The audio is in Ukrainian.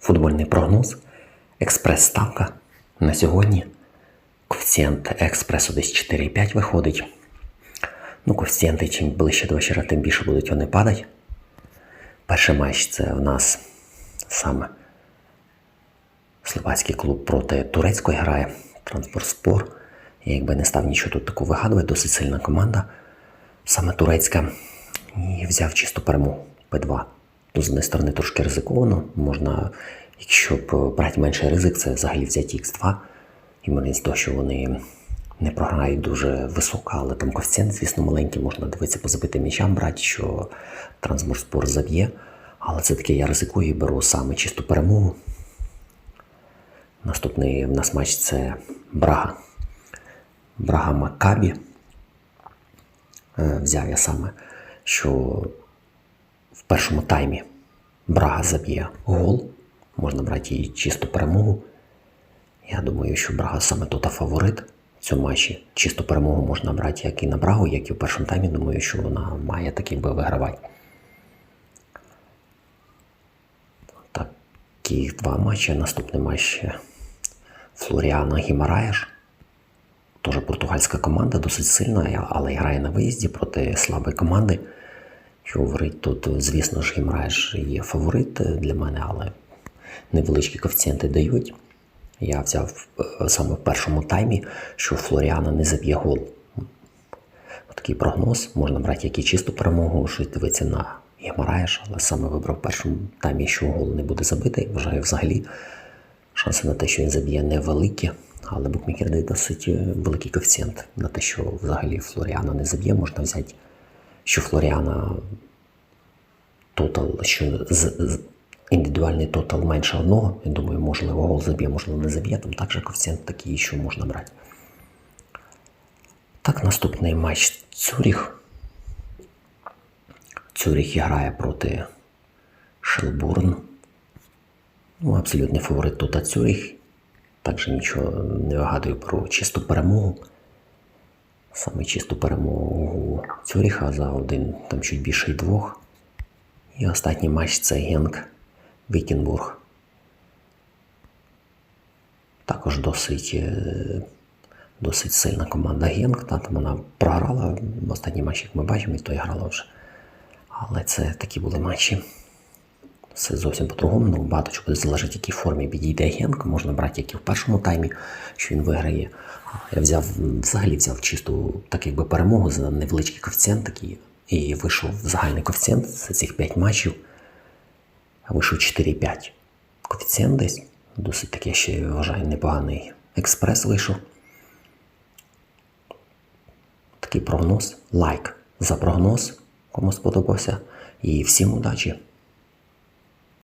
Футбольний прогноз. Експрес-ставка. На сьогодні коефіцієнт експресу десь 4,5 виходить. Ну, коефіцієнти, чим ближче до вечора, тим більше будуть вони падати. Перший матч це в нас саме Словацький клуб проти турецької грає. Транспортспор. Я якби не став нічого тут такого вигадувати, досить сильна команда. Саме турецька. І взяв чисту перемогу П2. Ну, з однієї сторони, трошки ризиковано. Можна, якщо б брати менший ризик, це взагалі взяти Х2. Ймовірність того, що вони не програють дуже висока, але там коефіцієнт, звісно, маленький, можна дивитися по забитим м'ячам, брати, що Трансморспор заб'є. Але все-таки я ризикую і беру саме чисту перемогу. Наступний в нас матч це Брага. Брага Маккабі. Е, Взяв я саме, що в першому таймі Брага заб'є гол. Можна брати її чисту перемогу. Я думаю, що Брага саме тут фаворит в цьому матчі. Чисту перемогу можна брати як і на Брагу, як і в першому таймі. Думаю, що вона має таки би вигравати. Такі два матчі. Наступний матч Флоріана Гімараєш. Теж португальська команда, досить сильна, але грає на виїзді проти слабої команди. Що говорить, тут, звісно ж, Гімраєш є фаворит для мене, але невеличкі коефіцієнти дають. Я взяв е, саме в першому таймі, що Флоріана не заб'є гол. Такий прогноз. Можна брати як і чисту перемогу, щось дивитися на Гімараєш, але саме вибрав в першому таймі, що гол не буде забитий. Вважаю, взагалі шанси на те, що він заб'є, невеликі. Але букмекер дає досить е, великий коефіцієнт на те, що взагалі Флоріана не заб'є, можна взяти, що Флоріана тотал, що з, з, індивідуальний тотал менше одного. Я думаю, можливо, гол заб'є, можливо, не заб'є. Там також коефіцієнт такий, що можна брати. Так, наступний матч Цюріх. Цюріх грає проти Шелбурн. Ну, абсолютний фаворит тут Цюріх. Також нічого не вигадую про чисту перемогу. Саме чисту перемогу Цюріха за один, там чуть більше й двох. І останній матч це Генк Вікінбург. Також досить, е, досить сильна команда Генк. Та, там вона програла в останній матч, як ми бачимо, і то і грала вже. Але це такі були матчі. Все зовсім по-другому. Ну, багато чого буде залежати, в якій формі підійде Генк. Можна брати як і в першому таймі, що він виграє. Я взяв взагалі взяв чисту так якби перемогу за невеличкий коефіцієнт такий. І вийшов загальний коефіцієнт за цих 5 матчів. Вийшов 4,5. Коефіцієнт десь. Досить таки, я ще вважаю, непоганий експрес вийшов. Такий прогноз. Лайк за прогноз, кому сподобався. І всім удачі!